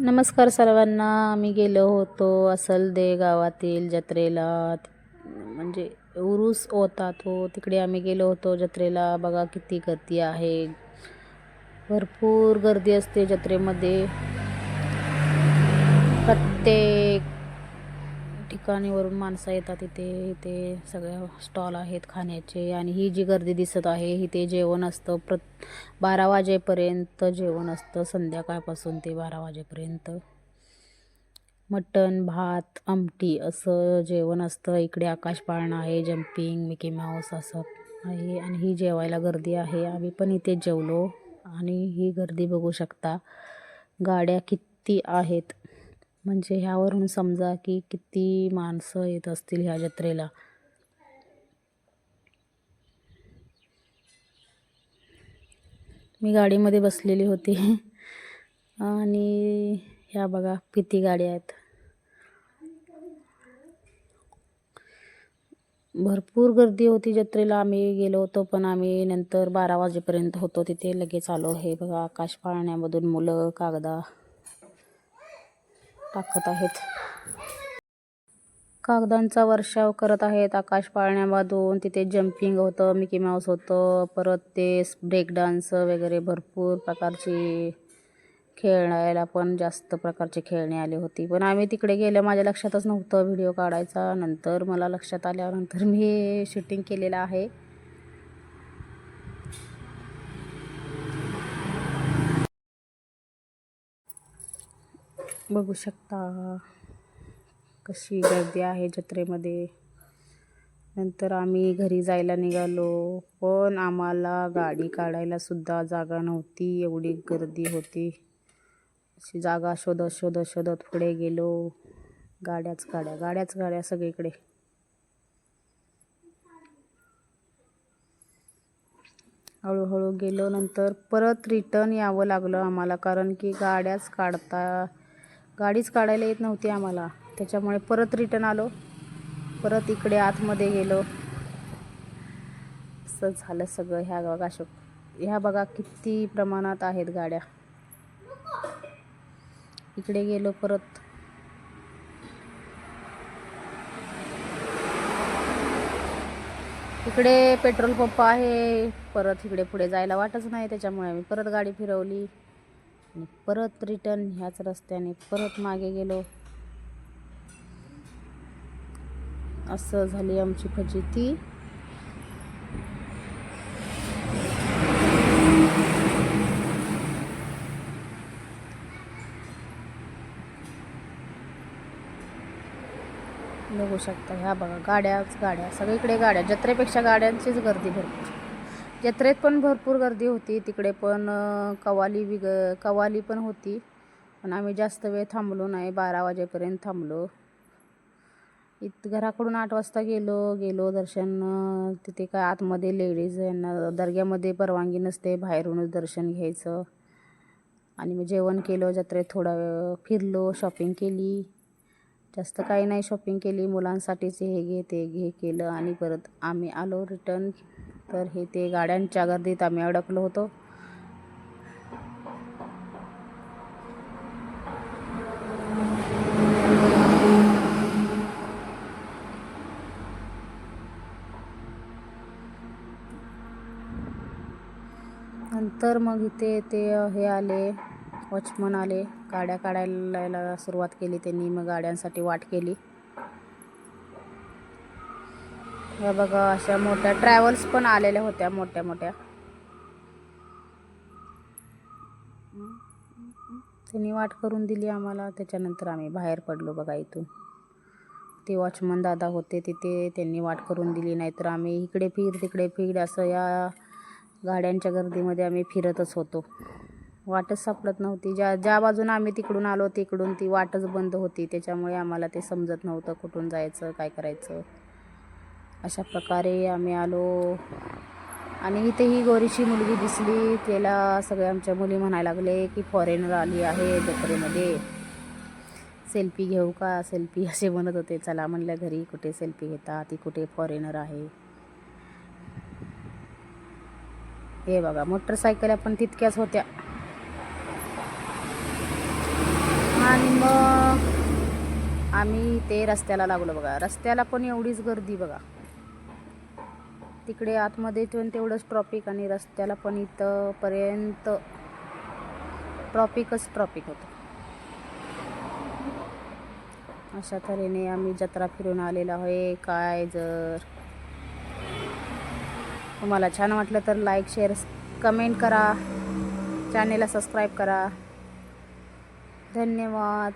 नमस्कार सर्वांना. आम्ही गेलो होतो असलदे गावातील जत्रेला. म्हणजे उरूस होता तो. तिकडे आम्ही गेलो होतो जत्रेला. बघा किती गर्दी आहे. भरपूर गर्दी असते जत्रेमध्ये. प्रत्येक ठिकाणीवरून माणसं येतात इथे इथे सगळ्या स्टॉल आहेत खाण्याचे आणि ही जी गर्दी दिसत आहे इथे जेवण असतं. प्र बारा वाजेपर्यंत जेवण असतं संध्याकाळपासून ते बारा वाजेपर्यंत. मटण भात आमटी असं जेवण असतं. इकडे आकाश पाळणा आहे जम्पिंग मिकी माऊस असं आहे आणि ही जेवायला गर्दी आहे. आम्ही पण इथे जेवलो आणि ही गर्दी बघू शकता. गाड्या किती आहेत. म्हणजे ह्यावरून समजा की किती माणसं येत असतील ह्या जत्रेला? मी गाडीमध्ये बसलेली होती. आणि ह्या बघा किती गाड्या आहेत. भरपूर गर्दी होती जत्रेला. आम्ही गेलो होतो पण आम्ही नंतर बारा वाजेपर्यंत होतो. तिथे लगेच आलो. हे बघा आकाश पाळण्यामधून मुलं कागदा. टाकत आहेत. कागदांचा वर्षाव करत आहेत. आकाश पाळण्यामधून तिथे जम्पिंग होतं मिकी माऊस होतं परत ते ब्रेक डान्स वगैरे भरपूर प्रकारची खेळायला पण जास्त प्रकारचे खेळणे आले होती. पण आम्ही तिकडे गेलं माझ्या लक्षातच नव्हतं व्हिडिओ काढायचा. नंतर मला लक्षात आल्यानंतर मी शूटिंग केलेलं आहे. बघू शकता कशी गर्दी आहे जत्रेमध्ये. नंतर आम्ही घरी जायला निघालो पण आम्हाला गाडी काढायला सुद्धा जागा नव्हती एवढी गर्दी होती. अशी जागा शोधत शोधत शोधत पुढे गेलो. गाड्याच गाड्या गाड्याच गाड्या सगळीकडे. हळूहळू गेलो नंतर परत रिटर्न यावं लागलं आम्हाला कारण की गाड्याच काढता गाडीच काढायला येत नव्हती आम्हाला. त्याच्यामुळे परत रिटर्न आलो. परत इकडे आतमध्ये गेलो. असं झालं सगळं ह्या बघा शो ह्या बघा किती प्रमाणात आहेत गाड्या. इकडे गेलो परत. इकडे पेट्रोल पंप आहे. परत इकडे पुढे जायला वाटच नाही त्याच्यामुळे आम्ही. परत गाडी फिरवली. आणि परत रिटर्न ह्याच रस्त्याने परत मागे गेलो. असं झाली आमची फजिती. बघू शकता ह्या बघा गाड्याच गाड्या सगळीकडे गाड्या जत्रेपेक्षा गाड्यांचीच गर्दी भरपूर. जत्रेत पण भरपूर गर्दी होती तिकडे पण कवाली विग कवाली पण होती. पण आम्ही जास्त वेळ थांबलो नाही बारा वाजेपर्यंत थांबलो. इत घराकडून आठ वाजता गेलो गेलो दर्शन तिथे काय आतमध्ये लेडीज यांना दर्ग्यामध्ये परवानगी नसते बाहेरूनच दर्शन घ्यायचं. आणि मग जेवण केलं जत्रेत थोडा वेळ फिरलो शॉपिंग केली. जास्त काही नाही शॉपिंग केली मुलांसाठीच हे घे ते घे केलं आणि परत आम्ही आलो रिटर्न. तर हे ते गाड्यांच्या गर्दीत आम्ही अडकलो होतो. नंतर मग इथे ते हे आले वॉचमन आले गाड्या काढायला सुरुवात केली त्यांनी मग गाड्यांसाठी वाट केली. हे बघा अशा मोठ्या ट्रॅव्हल्स पण आलेल्या होत्या मोठ्या मोठ्या. त्यांनी वाट करून दिली आम्हाला. त्याच्यानंतर आम्ही बाहेर पडलो बघा इथून. ते वॉचमन दादा होते तिथे त्यांनी वाट करून दिली. नाहीतर आम्ही इकडे फिर तिकडे फिर असं या गाड्यांच्या गर्दीमध्ये आम्ही फिरतच होतो. वाटच सापडत नव्हती. ज्या ज्या बाजूनं आम्ही तिकडून आलो तिकडून ती वाटच बंद होती. त्याच्यामुळे आम्हाला ते समजत नव्हतं कुठून जायचं काय करायचं. अशा प्रकारे आम्ही आलो. आणि इथे ही गोरीची मुलगी दिसली. त्याला सगळ्या आमच्या मुली म्हणायला लागले की फॉरेनर आली आहे जत्रेमध्ये सेल्फी घेऊ का? सेल्फी असे म्हणत होते. चला म्हणलं घरी कुठे सेल्फी घेता? ती कुठे फॉरेनर आहे? हे बघा मोटरसायकल पण तितक्याच होत्या. आणि मग आम्ही ते रस्त्याला लागलो बघा. रस्त्याला पण एवढीच गर्दी बघा. तिकडे आतमध्ये पण तेवढंच ट्रॉफिक आणि रस्त्याला पण इथंपर्यंत ट्रॉपिकच ट्रॉफिकच ट्रॉफिक होतं. अशा तऱ्हेने आम्ही जत्रा फिरून आलेलो आहे. काय जर तुम्हाला छान वाटलं तर लाईक शेअर कमेंट करा. चॅनेलला सबस्क्राईब करा. धन्यवाद.